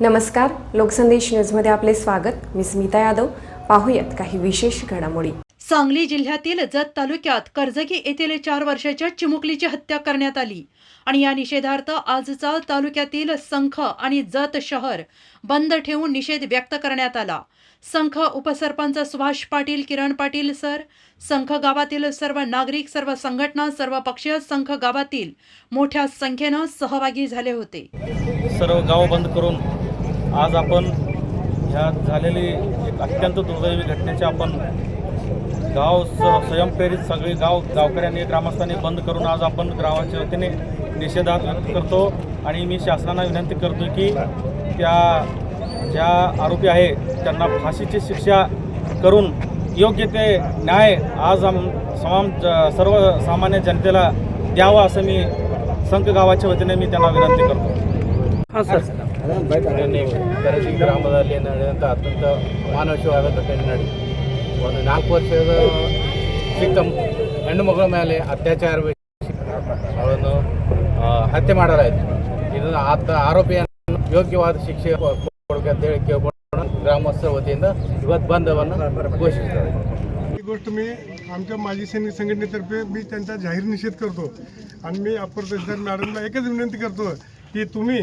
नमस्कार लोकसंदेश न्यूजमध्ये आपले स्वागत. मी स्मिता यादव. पाहूयात काही विशेष घडामोडी. सांगली जिल्ह्यातील जत तालुक्यात कर्जगी येथील चार वर्षाच्या चिमुकलीची हत्या करण्यात आली. आणि या निषेधार्थ आजचा तालुक्यातील संख आणि जत शहर बंद ठेवून निषेध व्यक्त करण्यात आला. संख उपसरपंच सुभाष पाटील किरण पाटील सर संख गावातील सर्व नागरिक सर्व संघटना सर्व पक्षीय संख गावातील मोठ्या संख्येनं सहभागी झाले होते. सर्व गाव बंद करून आज आपण ह्या झालेली एक अत्यंत दुर्दैवी घटनेचे आपण गाव स स्वयंप्रेरित सगळे गाव गावकऱ्यांनी ग्रामस्थांनी बंद करून आज आपण ग्रामाच्या वतीने निषेधात व्यक्त करतो. आणि मी शासनाला विनंती करतो की त्या ज्या आरोपी आहे त्यांना फाशीची शिक्षा करून योग्य ते न्याय आज आम समाम सर्व सर्वसामान्य जनतेला द्यावा असं मी संघ गावाच्या वतीने मी त्यांना विनंती करतो. ನಿನ್ನೆ ಕರಗಿ ಗ್ರಾಮದಲ್ಲಿ ನಡೆದಂಥ ಅತ್ಯಂತ ಮಾನವಶವಾದ ಘಟನೆ ನಡೆದಿದೆ ಒಂದು ನಾಲ್ಕು ವರ್ಷದ ಚಿಕ್ಕ ಹೆಣ್ಣು ಮಗಳ ಮೇಲೆ ಅತ್ಯಾಚಾರ ಅವಳನ್ನು ಆ, ಹತ್ಯೆ ಮಾಡಲಾಯಿತು ಇದನ್ನು ಆತ ಆರೋಪಿಯನ್ನು ಯೋಗ್ಯವಾದ ಶಿಕ್ಷೆ ಕೊಡಬೇಕು ಅಂತೇಳಿ ಕೇಳ್ಕೊಂಡು ಗ್ರಾಮಸ್ಥರ ವತಿಯಿಂದ ಇವತ್ತು ಬಂಧವನ್ನು ಘೋಷಿಸಿದ್ದಾರೆ ही गोष्ट मी आमच्या माजी सैनिक संघटनेतर्फे मी त्यांचा जाहीर निषेध करतो आणि मी अप्पर तहसीलदार मॅडमला एकच विनंती करतो की तुम्ही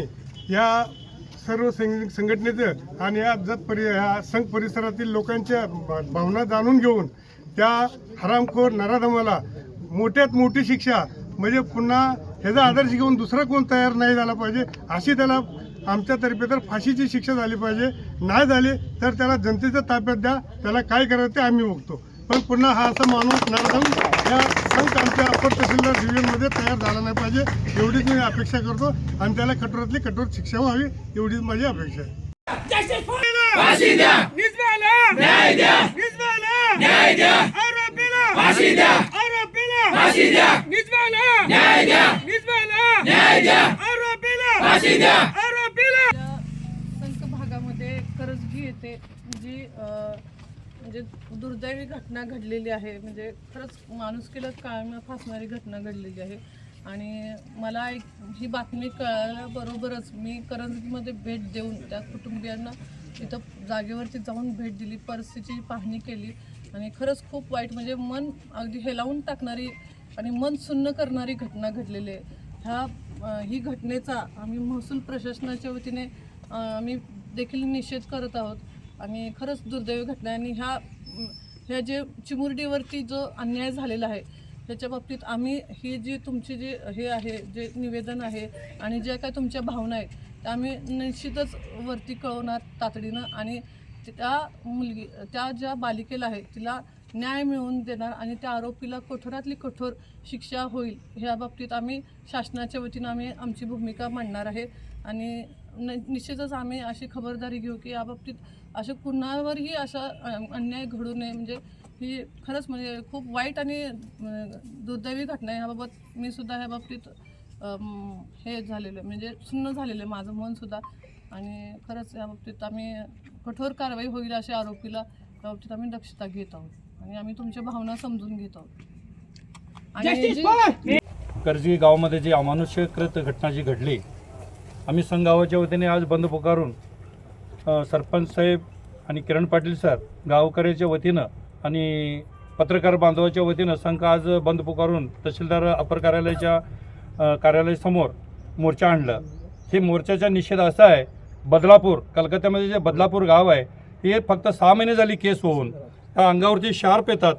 या सर्व सैनिक संघटनेचं आणि या जत परि ह्या संघ परिसरातील लोकांच्या भा- भावना जाणून घेऊन त्या हरामखोर नराधमाला मोठ्यात मोठी शिक्षा म्हणजे पुन्हा ह्याचा आदर्श घेऊन दुसरा कोण तयार नाही झाला पाहिजे अशी त्याला आमच्यातर्फे तर फाशीची शिक्षा झाली पाहिजे. नाही झाली तर त्याला जनतेच्या ताब्यात द्या. त्याला काय करायचं ते आम्ही बघतो. पण पुन्हा हा असा माणूस नरधम या संघ आमच्या अपर तहसीलदार डिव्हिजनमध्ये तयार झाला नाही पाहिजे एवढीच मी अपेक्षा करतो आणि त्याला कठोरातली कठोर शिक्षा व्हावी एवढीच माझी अपेक्षा आहे. संख भागामध्ये करजगी येथे जी अ, म्हणजे दुर्दैवी घटना घडलेली आहे. म्हणजे खरंच माणुसकीला काळणं फासणारी घटना घडलेली आहे. आणि मला एक ही बातमी कळल्याबरोबरच मी करंजमध्ये भेट देऊन त्या कुटुंबियांना तिथं जागेवरती जाऊन भेट दिली परिस्थितीची पाहणी केली. आणि खरंच खूप वाईट म्हणजे मन अगदी हेलावून टाकणारी आणि मन सुन्न करणारी घटना घडलेली आहे. ह्या ही घटनेचा आम्ही महसूल प्रशासनाच्या वतीने आम्ही देखील निषेध करत आहोत. आणि खरंच दुर्दैवी घटना आहे. आणि ह्या ह्या जे चिमुरडीवरती जो अन्याय झालेला आहे त्याच्या बाबतीत आम्ही ही जी तुमची जी हे आहे जे निवेदन आहे आणि जे काय तुमच्या भावना आहेत त्या आम्ही निश्चितच वरती कळवणार तातडीनं. आणि त्या मुलगी त्या ज्या बालिकेला आहे तिला न्याय मिळवून देणार आणि त्या आरोपीला कठोरातली कठोर शिक्षा होईल ह्या बाबतीत आम्ही शासनाच्या वतीनं आम्ही आमची भूमिका मांडणार आहे. आणि न निश्चितच आम्ही अशी खबरदारी घेऊ की या बाबतीत असं कुणावरही असा अन्याय घडू नये. म्हणजे ही खरंच म्हणजे खूप वाईट आणि दुर्दैवी घटना आहे. ह्याबाबत मी सुद्धा ह्या बाबतीत हे झालेलं आहे. म्हणजे सुन्न झालेलं आहे माझं मन सुद्धा. आणि खरंच या बाबतीत आम्ही कठोर कारवाई होईल अशा आरोपीला त्या बाबतीत आम्ही दक्षता घेत आहोत. आणि आम्ही तुमच्या भावना समजून घेत आहोत. आणि जी कर्जी गावामध्ये जी अमानुष्यकृत घटना जी घडली आम्ही संघ गावाच्या वतीने आज बंद पुकारून सरपंच साहेब आणि किरण पाटील सर गावकऱ्याच्या वतीनं आणि पत्रकार बांधवाच्या वतीनं संघ आज बंद पुकारून तहसीलदार अपर कार्यालयाच्या कार्यालयासमोर मोर्चा आणलं. हे मोर्चाचा निषेध असा आहे बदलापूर कलकत्त्यामध्ये जे बदलापूर गाव आहे हे फक्त सहा महिने झाली केस होऊन त्या अंगावरती शार्प येतात.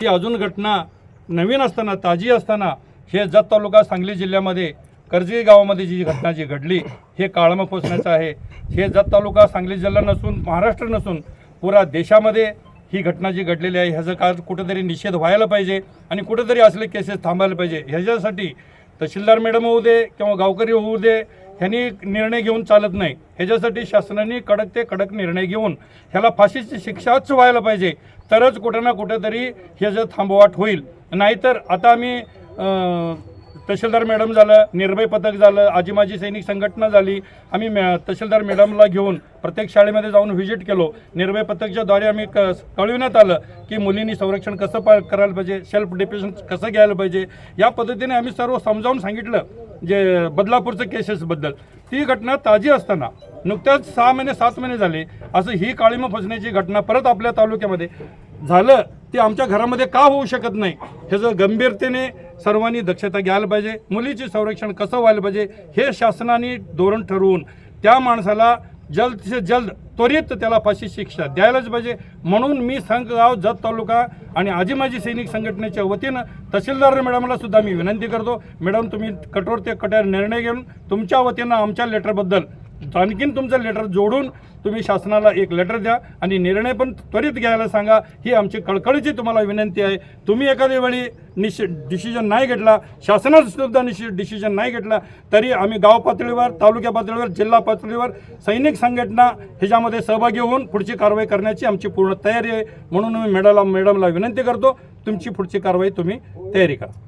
ती अजून घटना नवीन असताना ताजी असताना हे जत तालुका सांगली जिल्ह्यामध्ये कर्जगी गावामध्ये जी घटना जी घडली हे काळमं पोचण्याचं आहे. हे जत तालुका सांगली जिल्हा नसून महाराष्ट्र नसून पुरा देशामध्ये ही घटना जी घडलेली आहे ह्याचा काळ कुठंतरी निषेध व्हायला पाहिजे आणि कुठंतरी असले केसेस थांबायला पाहिजे. ह्याच्यासाठी तहसीलदार मॅडम होऊ दे किंवा गावकरी होऊ दे ह्यांनी निर्णय घेऊन चालत नाही. ह्याच्यासाठी शासनाने कडक ते कडक निर्णय घेऊन ह्याला फाशीची शिक्षाच व्हायला पाहिजे. तरच कुठं ना कुठंतरी ह्याचं थांबवाट होईल. नाहीतर आता आम्ही तहसीलदार मॅडम झालं निर्भय पथक झालं आजी माझी सैनिक संघटना झाली. आम्ही मॅ तहसीलदार मॅडमला घेऊन प्रत्येक शाळेमध्ये जाऊन व्हिजिट केलो. निर्भय पथकच्याद्वारे आम्ही क कळविण्यात आलं की मुलींनी संरक्षण कसं पा करायला पाहिजे सेल्फ डिफेन्स कसं घ्यायला पाहिजे. या पद्धतीने आम्ही सर्व समजावून सांगितलं जे बदलापूरचं केसेसबद्दल ती घटना ताजी असताना नुकत्याच सहा महिने सात महिने झाले. असं ही काळीमा फसण्याची घटना परत आपल्या तालुक्यामध्ये झालं ते आमच्या घरामध्ये का होऊ शकत नाही? ह्याचं गंभीरतेने सर्वांनी दक्षता घ्यायला पाहिजे. मुलीचे संरक्षण कसं व्हायला पाहिजे हे शासनाने धोरण ठरवून त्या माणसाला जल्द से जल्द त्वरित त्याला फाशी शिक्षा द्यायलाच पाहिजे. म्हणून मी संघगाव जत तालुका आणि आजी माजी सैनिक संघटनेच्या वतीनं तहसीलदार मॅडमला सुद्धा मी विनंती करतो. मॅडम तुम्ही कठोर ते कठोर निर्णय घेऊन तुमच्या वतीनं आमच्या लेटरबद्दल आणखीन तुमचं लेटर जोडून तुम्ही शासनाला एक लेटर द्या आणि निर्णय पण त्वरित घ्यायला सांगा. ही आमची कळकळीची तुम्हाला विनंती आहे. तुम्ही एखाद्या वेळी निश डिसिजन नाही घेतला शासनासुद्धा निश डिसिजन नाही घेतला तरी आम्ही गाव पातळीवर तालुक्या पातळीवर जिल्हा पातळीवर सैनिक संघटना ह्याच्यामध्ये सहभागी होऊन पुढची कारवाई करण्याची आमची पूर्ण तयारी आहे. म्हणून मी मॅडमला मॅडमला विनंती करतो तुमची पुढची कारवाई तुम्ही तयारी करा.